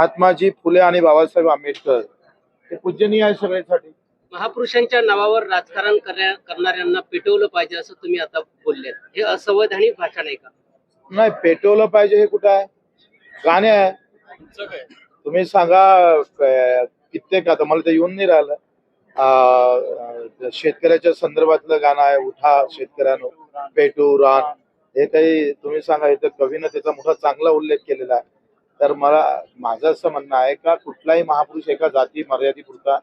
महात्माजी फुले आणि बाबासाहेब आंबेडकर हे पूजनीय आहे सगळ्यांसाठी. महापुरुषांच्या नावावर राजकारण करण्या- करणाऱ्यांना पेटवलं पाहिजे असं तुम्ही आता बोलले हे असंवैधानिक भाषण आहे का? नाही पेटवलं पाहिजे हे कुठं आहे? गाणे आहे. तुम्ही सांगा क- कित्येक आता मला ते येऊन नाही राहिलं. शेतकऱ्याच्या संदर्भातलं गाणं आहे उठा शेतकऱ्यानो पेटू रान. हे काही तुम्ही सांगा इथं कवीनं त्याचा मोठा चांगला उल्लेख केलेला आहे. तर मला माझं असं म्हणणं आहे का कुठलाही महापुरुष एका जाती मर्यादिपुरता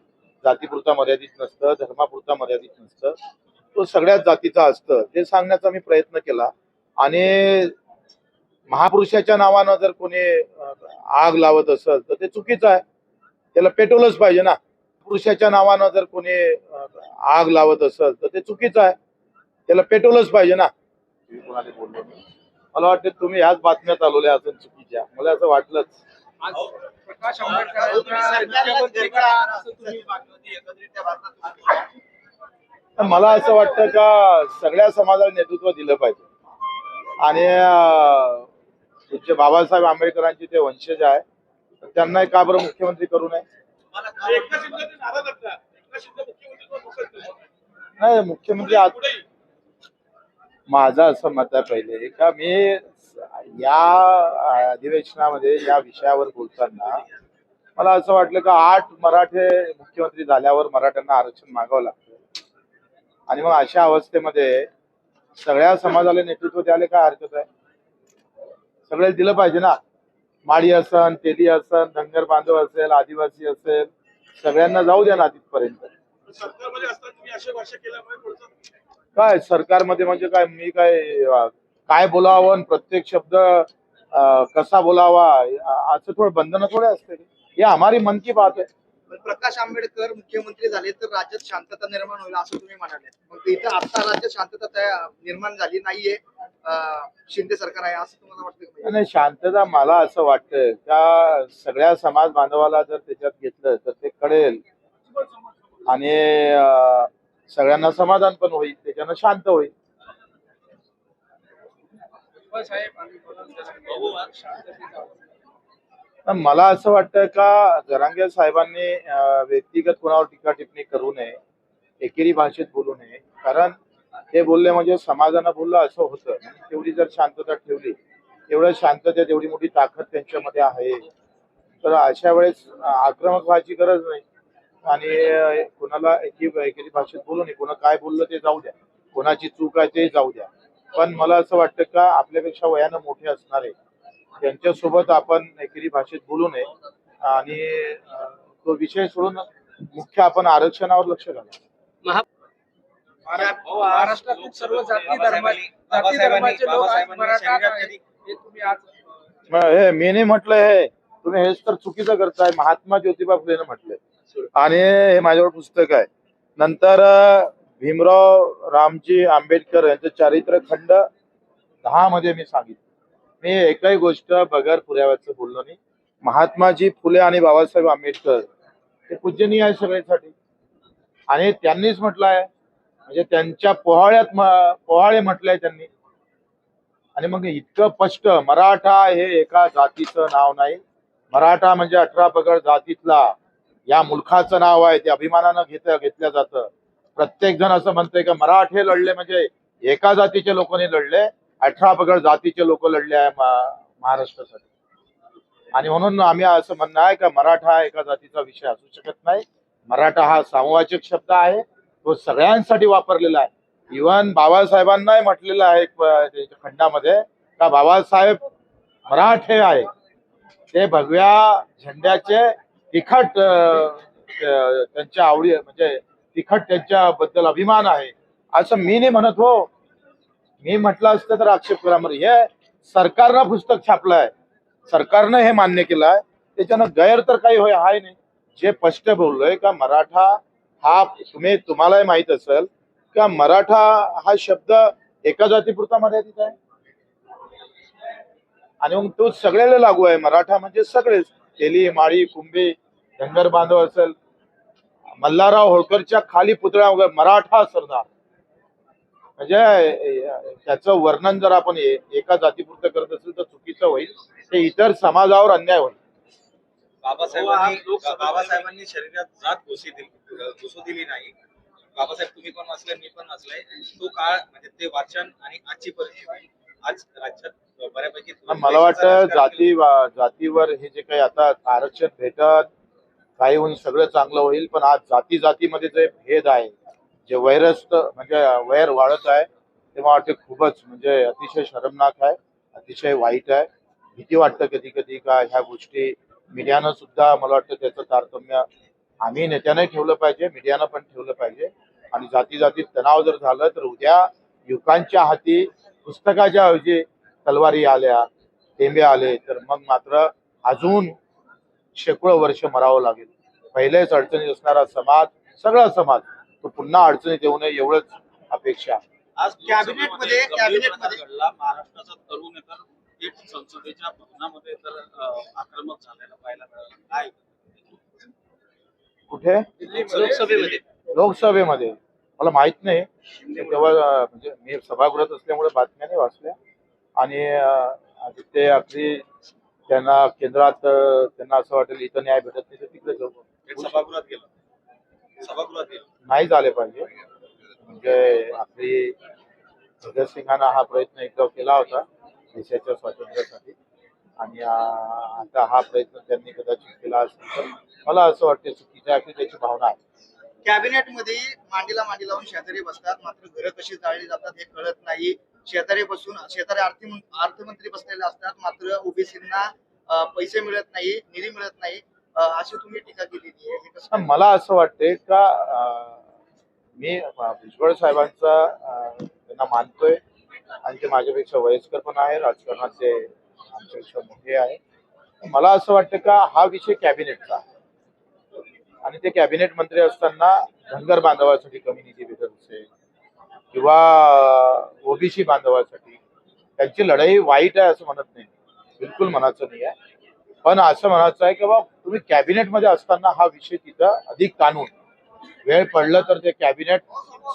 जातीपुरता मर्यादित नसतं धर्मापुरता मर्यादित नसतं. तो सगळ्याच जातीचा असतं. ते सांगण्याचा मी प्रयत्न केला. आणि महापुरुषाच्या नावानं जर कोणी आग लावत असेल तर ते चुकीचं आहे. त्याला पेटवलंच पाहिजे ना. पुरुषाच्या नावानं जर कोणी आग लावत असेल तर ते चुकीचं आहे. त्याला पेटवलंच पाहिजे ना. मला वाटतं तुम्ही ह्याच बातम्या चालवल्या असेल चुकीच्या मला असं वाटलंच. प्रकाश मला असं वाटतं का सगळ्या समाजाला नेतृत्व दिलं पाहिजे. आणि पूज्य बाबासाहेब आंबेडकरांचे ते वंशज आहे. त्यांना का बरं मुख्यमंत्री करू नये? नाही? मुख्यमंत्री आज माझं असं मत आहे पहिले. का मी या अधिवेशनामध्ये या विषयावर बोलताना मला असं वाटलं का आठ मराठे मुख्यमंत्री झाल्यावर मराठ्यांना आरक्षण मागावं लागतं. आणि मग अशा अवस्थेमध्ये सगळ्या समाजाला नेतृत्व द्यायला काय हरकत आहे? सगळ्याला दिलं पाहिजे ना. माळी असन तेली असन धनगर बांधव असेल आदिवासी असेल सगळ्यांना जाऊ द्या ना तिथपर्यंत. काय सरकारमध्ये म्हणजे काय? मी काय काय बोलावं प्रत्येक शब्द कसा बोलावा असं थोडं बंधन थोडे असते. हे हमारी मन की बात आहे. प्रकाश आंबेडकर मुख्यमंत्री झाले तर राज्यात शांतता निर्माण होईल असं तुम्ही म्हणाले. मग इथं आता राज्यात शांतता तया- निर्माण झाली नाहीये शिंदे सरकार आहे असं तुम्हाला वाटतं नाही शांतता मला असं वाटतं का सगळ्या समाज बांधवाला जर त्याच्यात घेतलं तर ते कळेल. आणि सगळ्यांना समाधान पण होईल त्याच्यानं शांत होईल साहेब आणि शांततेचा तर मला असं वाटतं का जरांगे साहेबांनी व्यक्तिगत कोणावर टीका टिप्पणी करू नये एकेरी भाषेत बोलू नये. कारण ते बोलले म्हणजे समाजानं बोललं असं होतं. म्हणजे तेवढी जर शांतता ठेवली तेवढं शांतता तेवढी मोठी ताकद त्यांच्यामध्ये आहे तर अशा वेळेस आक्रमक व्हायची गरज नाही. आणि कोणाला एकी एकेरी भाषेत बोलू नये. कोणा काय बोललं ते जाऊ द्या. कोणाची चूक आहे ते जाऊ द्या. पण मला असं वाटतं का आपल्यापेक्षा वयानं मोठे असणारे त्यांच्यासोबत आपण एकेरी भाषेत बोलू नये आणि तो विषय सोडून मुख्य आपण आरक्षणावर लक्ष घाला. महाराष्ट्रातील सर्व जाती धर्माचे लोक. हे तुम्ही आज मग हे मी नाही म्हटलं हे. तुम्ही हेच तर चुकीचं करताय महात्मा ज्योतिबा फुलेनं म्हटलंय. आणि हे माझ्यावर पुस्तक आहे. नंतर भीमराव रामजी आंबेडकर यांचं चारित्र खंड दहा मध्ये मी सांगितलं. मी एकही गोष्ट बगर पुराव्याचं बोललो नाही. महात्माजी फुले आणि बाबासाहेब आंबेडकर ते पूजनीय आहे सगळ्यांसाठी. आणि त्यांनीच म्हटलं आहे म्हणजे त्यांच्या पोहाळ्यात पोहाळे म्हटलंय त्यांनी. आणि मग इतकं स्पष्ट मराठा हे एका जातीचं नाव नाही. मराठा म्हणजे अठरा पगड जातीतला. या मुलखाचं नाव आहे ते अभिमानानं घेत घेतलं जातं. प्रत्येक जण असं म्हणतोय की मराठे लढले म्हणजे एका जातीचे लोकांनी लढले अठरा पगड जातीचे लोक लढले आहे महाराष्ट्रासाठी. आणि म्हणून आम्ही असं म्हणणं आहे का मराठा हा एका जातीचा विषय असू शकत नाही. मराठा हा सामवाचक शब्द आहे तो सगळ्यांसाठी वापरलेला आहे. इवन बाबासाहेबांनाही म्हटलेलं आहे खंडामध्ये का बाबासाहेब मराठे आहे. ते भगव्या झेंड्याचे तिखट त्यांच्या आवडी म्हणजे तिखट त्यांच्याबद्दल अभिमान आहे. असं मी नाही म्हणत हो. मी म्हटलं असतं तर आक्षेप करा. मग हे सरकारनं पुस्तक छापलं आहे सरकारनं हे मान्य केलं आहे त्याच्यानं गैर तर काही होय हाय नाही. जे स्पष्ट बोललोय का मराठा हा तुम्ही तुम्हालाही माहीत असेल का मराठा हा शब्द एका जातीपुरता मर्यादित आहे? आणि मग तो सगळ्याला लागू आहे. मराठा म्हणजे सगळेच. तेली माळी कुंभी धनगर बांधव असेल मल्हारराव होळकरच्या खाली पुतळ्या वगैरे मराठा सरदार. म्हणजे त्याचं वर्णन जर आपण एका जातीपुरतं करत असेल तर चुकीचं होईल. ते इतर समाजावर अन्याय होईल. बाबासाहेबांनी शरीरात जात घुसी दिली. घुसू दिली नाही. बाबासाहेब तुम्ही पण वाचलाय मी पण वाचलाय. तो काळ म्हणजे ते वाचन आणि आजची परिस्थिती आज राज्यात बऱ्यापैकी मला वाटतं जाती जातीवर हे जे काही आता आरक्षण भेटत काही होऊन सगळं चांगलं होईल पण आज जाती जातीमध्ये जे भेद आहे जे वैरस्त म्हणजे वैर वाढत आहे ते मला वाटते खूपच म्हणजे अतिशय शरमनाक आहे अतिशय वाईट आहे. भीती वाटतं कधी कधी का ह्या गोष्टी मीडियानं सुद्धा मला वाटतं त्याचं तारतम्य आम्ही नेत्याने ठेवलं पाहिजे मीडियानं पण ठेवलं पाहिजे. आणि जाती जातीत तणाव जर झालं तर उद्या युवकांच्या हाती पुस्तकाच्या ऐवजी तलवारी आल्या टेंबे आले तर मग मात्र अजून शेकडो वर्ष मरावं लागेल. पहिलेच अडचणीत असणारा समाज सगळा समाज तो पुन्हा अडचणीत येऊ नये एवढंच अपेक्षा आहे. आज कॅबिनेटमध्ये- महाराष्ट्राचा तरुण तर एक संसदेच्या भवनामध्ये तर अं, आक्रमक झालेला पाहायला मिळालं. काय? कुठे? लोकसभेमध्ये. लोकसभेमध्ये. मला माहीत नाही. तेव्हा म्हणजे मी सभागृहात असल्यामुळे बातम्या नाही वाचल्या. आणि आदित्य अगदी त्यांना केंद्रात त्यांना असं वाटेल इथं न्याय भेटत नाही तर तिकडे जाऊ. सभागृहात गेलं. सभागृहात गेलं. नाही झाले पाहिजे. म्हणजे आपली भगतसिंगांना हा प्रयत्न एकदा केला होता देशाच्या स्वातंत्र्यासाठी. आणि आता हा प्रयत्न त्यांनी कदाचित केला असेल तर मला असं वाटतं चुकीचं आहे की त्याची भावना आहे. कॅबिनेटमध्ये मांडीला मांडी लावून शेजारी बसतात मात्र घरं कशी जाळली जातात हे कळत नाही. शेजारी बसून शेजारी अर्थमं- अर्थमंत्री बसलेले असतात. मात्र ओबीसींना पैसे मिळत नाही निधी मिळत नाही. अशी तुम्ही टीका केलेली आहे. मला असं वाटतंय का मी भुजबळ साहेबांचा त्यांना मानतोय. आणि ते माझ्यापेक्षा वयस्कर पण आहे. राजकारणात ते आमच्यापेक्षा मोठे आहे. मला असं वाटतं का हा विषय कॅबिनेटचा. आणि ते कॅबिनेट मंत्री असताना धनगर बांधवासाठी कमी निधी भेटत असेल. किंवा ओबीसी बांधवासाठी. त्यांची लढाई वाईट आहे असं म्हणत नाही. बिलकुल म्हणायचं नाही आहे. पण असं म्हणायचं आहे की बा तुम्ही कॅबिनेटमध्ये असताना हा विषय तिथं अधिक कानून वेळ पडलं तर ते कॅबिनेट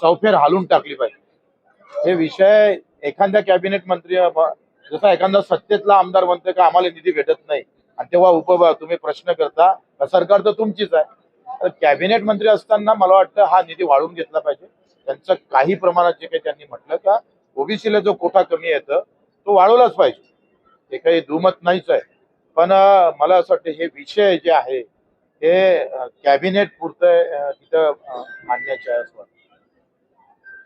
चौफेर हालून टाकली पाहिजे. हे विषय एखाद्या कॅबिनेट मंत्री जसा एखादा सत्तेतला आमदार म्हणतोय का आम्हाला निधी भेटत नाही. आणि तेव्हा उप तुम्ही प्रश्न करता सरकार तर तुमचीच आहे. तर कॅबिनेट मंत्री असताना मला वाटतं हा निधी वाढवून घेतला पाहिजे. त्यांचं काही प्रमाणात जे काही त्यांनी म्हटलं का ओबीसीला जो कोटा कमी येतं तो वाढवलाच पाहिजे. ते काही दुमत नाहीच आहे. पण मला असं वाटतं हे विषय जे आहे हे कॅबिनेट पुरतं तिथं मांडण्याचे आहे असं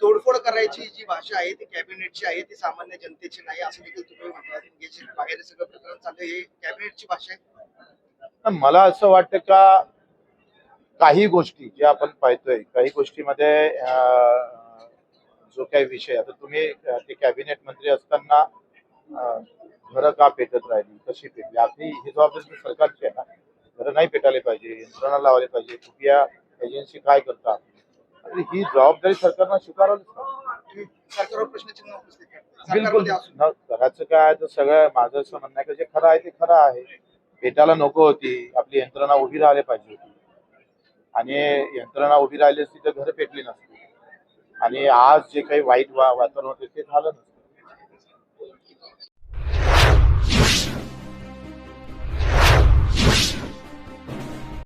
तोडफोड करायची जी भाषा आहे ती कॅबिनेटची आहे ती सामान्य जनतेची नाही असं देखील तुम्ही म्हटलं. सगळं प्रकरण चाललं हे कॅबिनेटची भाषा आहे? मला असं वाटतं का काही गोष्टी जे आपण पाहतोय काही गोष्टीमध्ये जो काही विषय आता तुम्ही ते कॅबिनेट मंत्री असताना घरं का पेटत राहिली? कशी पेटली? आपली ही जबाबदारी सरकारची आहे ना? घरं नाही पेटायला पाहिजे यंत्रणा लावले पाहिजे. खुफिया एजन्सी काय करतात ही जबाबदारी सरकारनं करा. बिलकुल. करायचं काय तर सगळं माझं असं म्हणणं आहे की जे खरं आहे ते खरं आहे. पेटायला नको होती. आपली यंत्रणा उभी राहायला पाहिजे होती. आणि यंत्रणा उभी राहिली असती तर घर पेटली नसती. आणि आज जे काही वाईट वा- वातावरण होते ते झालं